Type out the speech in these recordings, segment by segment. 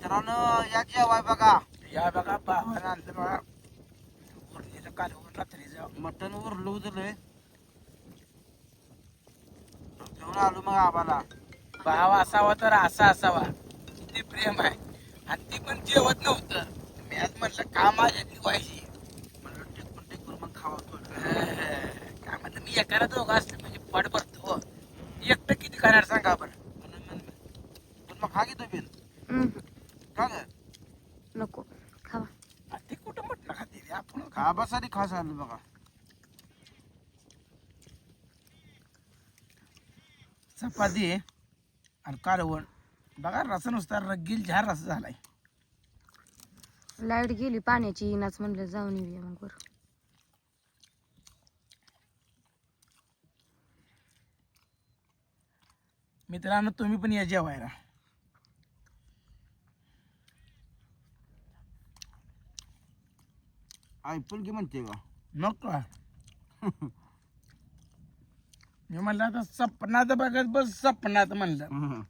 मित्रांनो या जेवाय बघा. या बघा भावानं आणलं बघा. उरलेलं कालवून रात्रीचं. मटण उरलं उरलंय. घेऊन आलो मग आम्हाला भाव असावा तर असा असावा. किती प्रेम आहे. आणि ती पण जेवत नव्हतं. मी आज म्हटलं का माझ्या व्हायची म्हणलं टेकून टेकून मग खावा थोडं काय म्हणलं मी एकाला दोघं असलं म्हणजे पड भरतो हो. एकटं किती खाणार सांगा बरं म्हणून म्हण- पण मग खा की तुम्ही हम्म, का ग नको खावा आणि ती कुठं म्हटलं खाते बसारी खास आलो बघा चपाती आणि कालवण बघा रसा नुसता रगील झार रस झालाय. लाइट गेली पाण्याची येईनाच म्हणलं जाऊन येऊया मग बरं मित्रांनो तुम्ही पण या जेवायला. ऐकून की म्हणते का? नको. मी म्हणलं आता सपनात बघत बस सपनात म्हणलं. हं.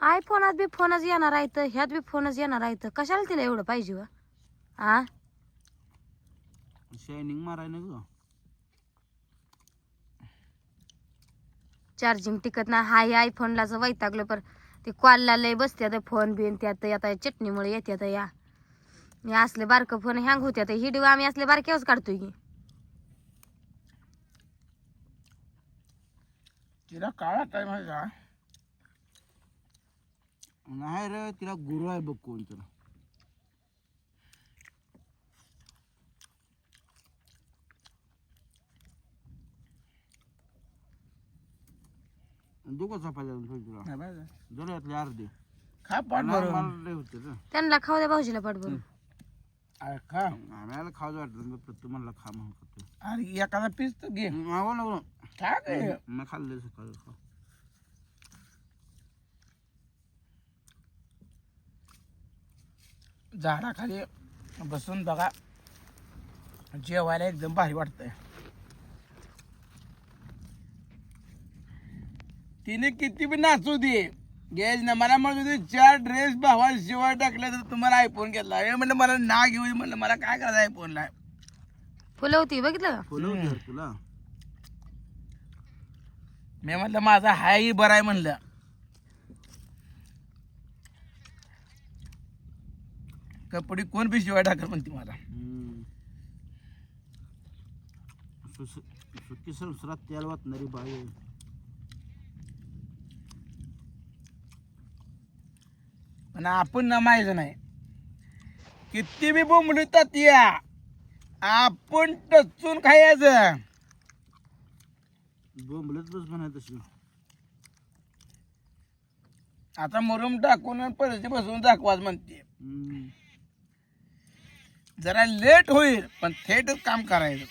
आय फोनात बी फोनच येणार आहे तर ह्यात बी फोनच येणार आहे तर कशाला तिला एवढं पाहिजे व? आ? शायनिंग माराय ना ग चार्जिंग टिकत नाही. हाय आय फोनला जर वैतागलं पर. ते कॉलला लय बसत्यात फोन बिन त्यात आता चटणीमुळे येत्यात या. मी असले बारकं फोन हँग होत्यात हिडिओ आम्ही असले बारक्याच काढतोय की. तिला काळा काय माझा नाही रे तिला गुरु आहे बघ कोण तर दुखत चपात्या तुला. नाही यातले अर्धे. खा पाठ भरून. मला लय होते रे. त्यांना खाऊ द्या भाऊजीला पाठ बरं अरे खा. आम्हाला खावं वाटलं मग प्रत्येक म्हणला खा म्हणून खातो अरे एखादा पीस तर घे. मावा नको काय काय मी खाल्ले सकाळी खा. झाडाखाली बसून बघा. जेवायला एकदम भारी वाटतंय. तिने किती बी नाचू दे. गेज ना मला म्हणत होती चार ड्रेस भावा शिवाय टाकले तर तुम्हाला आयफोन घेतला. हे म्हणलं मला ना घेऊ दे. म्हणलं मला काय करायचं आयफोनला फुलं होती बघितलं का? फुलं. तुला मी म्हणलं माझा हाय बरा आहे म्हणलं. कपडे कोण बी शिवाय टाकत म्हणते मला. सुकी संसारात तेल वाटणारी बाई आहे. पण आपण ना माहीत नाही. किती बी बोंबलतात या आपण टचून खायचं. बोंबलत बस तशी. आता मुरुम टाकून पैसे बसवून दाखवाच म्हणते. जरा लेट होईल पण थेटच काम करायचं.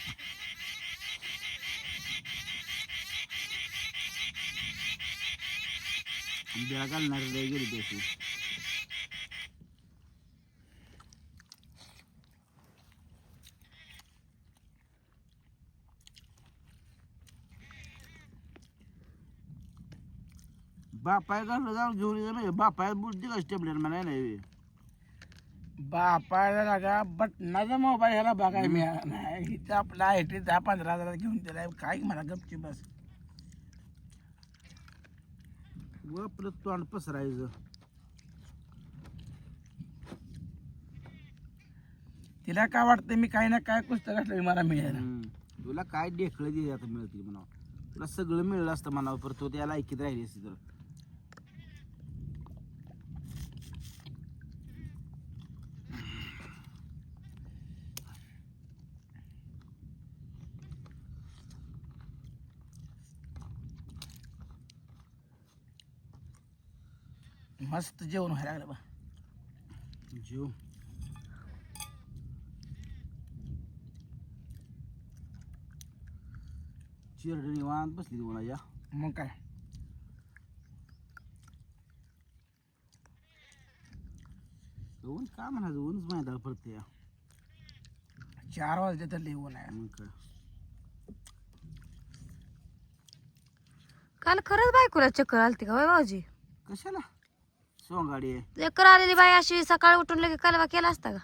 बिळा घालणार गेली त्याची बापाय घाललं जाऊन घेऊन ये नाही बापाय बुद्धी का स्टेबलर म्हणा नाही बापाला लागा बटनाचा मोबाईल ह्याला बघायला मिळाला नाही इथं आपला आय टी दहा पंधरा हजार घेऊन दिलाय. काय म्हणा गपची बस. व आपलं तोंड पसरायचं. तिला काय वाटतं मी काही ना काय पुस्तक घातलं मला मिळालं. तुला काय ढेकळं दे आता मिळतील म्हणा तुला सगळं मिळलं असतं म्हणावं परत तो त्याला ऐकीत राहिली असती तर. मस्त जेवण व्हायला लागलं बा जीव. चिरड निवांत बसली ती या. मग काय? ऊन काय म्हणायचं? ऊनच माहिती पडते या. चार वाजले तर लिहून आहे. मग काय? काल खरंच बायकोला चक्कर आलती का होय भाऊजी? कशाला? सोंगाडी आहे. चक्कर आलेली बाई अशी सकाळी उठून लगे कालवा केला असता का?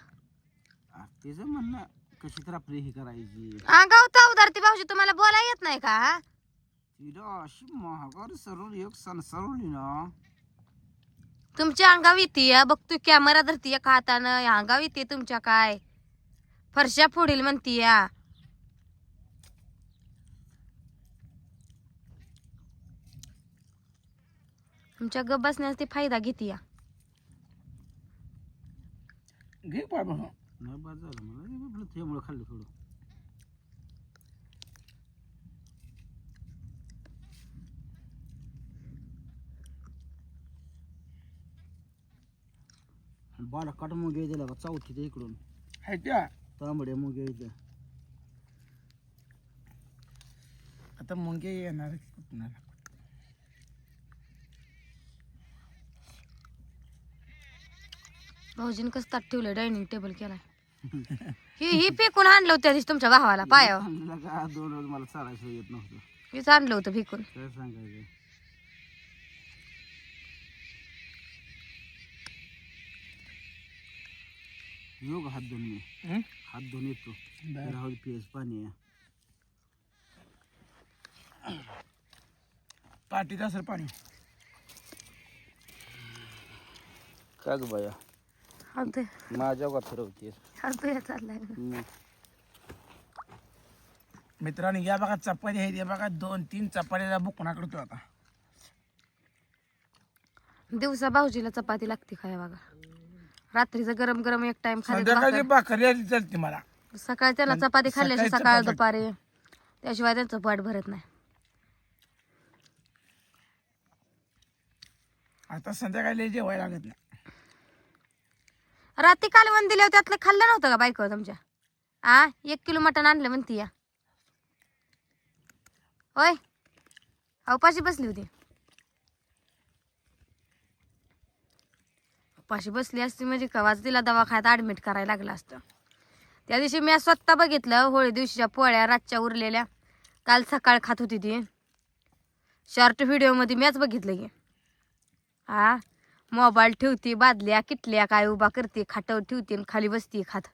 आ, तिचं म्हणणं कशी तर आपली ही करायची. अंगाव उदारती भाऊजी तुम्हाला बोला येत नाही का? तिला अशी महागार सरळ एक सणसरवली ना. तुमच्या अंगाव येते बघतोय कॅमेरा धरती एका हातानं या अंगाव येते तुमच्या काय? फरशा फोडील म्हणती या तुमच्या गप बसण्यास ती फायदा घेते या. घे पाय नाही बाद झालं मला हे त्यामुळं खाल्लं थोडं. बाला काट मग दिला का चौथी ते इकडून. आहे त्या. तांबड्या मग इथं आता मुंगे येणार कुठून? भाऊजीने कसं ताट ठेवलं डायनिंग टेबल केलाय. ही ही फेकून आणलं होतं त्या दिवशी तुमच्या भावाला पायावर. का दोन रोज मला चालायचं येत नव्हतं. हीच आणलं होतं फेकून. काय सांगायचं? योग हात धुवून मी? हात धुवून येतो. राहुल पियस पाणी आहे पाटीत असेल पाणी. का ग बाया. आणतोय माझ्या का चाललाय मित्रांनो या बघा चपाती आहेत. या बघा दोन तीन चपात्याचा बुकणा करतो आता. दिवसा भाऊजीला चपाती लागते खाया बघा. रात्रीचं गरम गरम एक टाइम संध्याकाळची खाली भाकरी आली चालते मला. सकाळी त्यांना चपाती खाल्ल्याशी सकाळी सकाळ चपाती. दुपारी. त्याशिवाय त्यांचं पोट भरत नाही. आता संध्याकाळी जेवायला लागत नाही. रात्री कालवण दिले होते त्यातलं खाल्लं नव्हतं का बायको तुमच्या? आ एक किलो मटण आणलं म्हणती या. होय. अवपाशी बसली होती. उपाशी बसली असती म्हणजे कवाच तिला दवाखान्यात ॲडमिट करायला लागलं असतं. त्या दिवशी मी स्वतः बघितलं होळी दिवशीच्या पोळ्या रातच्या उरलेल्या. काल सकाळ खात होती ती. शॉर्ट व्हिडिओमध्ये मीच बघितलं की. हा मोबाईल ठेवते बादल्या किटल्या काय उभा करते खाटावर ठेवते आणि खाली बसते खात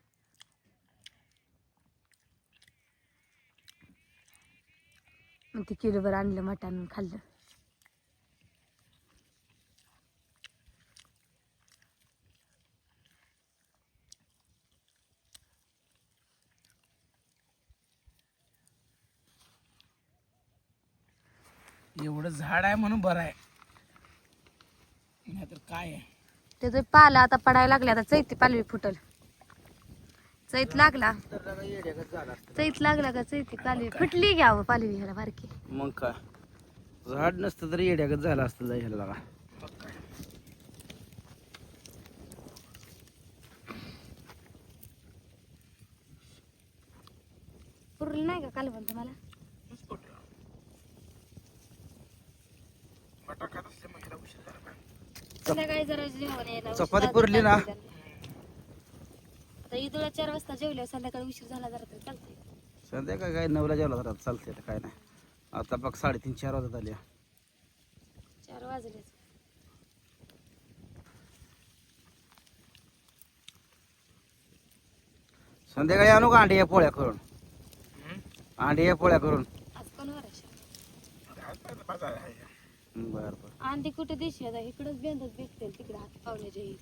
ते किलोभर आणलं मटण खाल्लं. एवढं झाड आहे म्हणून बरं आहे. काय आहे? त्याचं पाला आता पडायला लागला आता चैती पालवी फुटल. चैत लागला. चैत लागला का चैती पालवी? फुटली घ्यावं पालवी ह्याला बारकी. मग काय? झाड नसतं तर येड्यागत झालं असतं जायला लागा पुरली नाही का कालवण तुम्हाला बटाका असले महिला उशीर झाला पाहिजे. संध्याकाळी जरा जेवण यायला उशीर चपाती झाला पुरली ना? तर आता इदुळा चार वाजता जेवल्यावर संध्याकाळी उशीर झाला जरा तरी चालतंय. संध्याकाळी काय नवला जेवला तर चालते काय नाही. आता बघ साडेतीन चार वाजत आल्या चार वाजले. संध्याकाळी आणू का अंडे पोळ्या करून? अंडे पोळ्या करून. आज कोण वरायचं आज पाहिजे बाजार आहे. बरं बरं. आणि ती कुठे दिशी आता इकडंच बेंदच भेटतील तिकडे हात पावण्याच्या येईल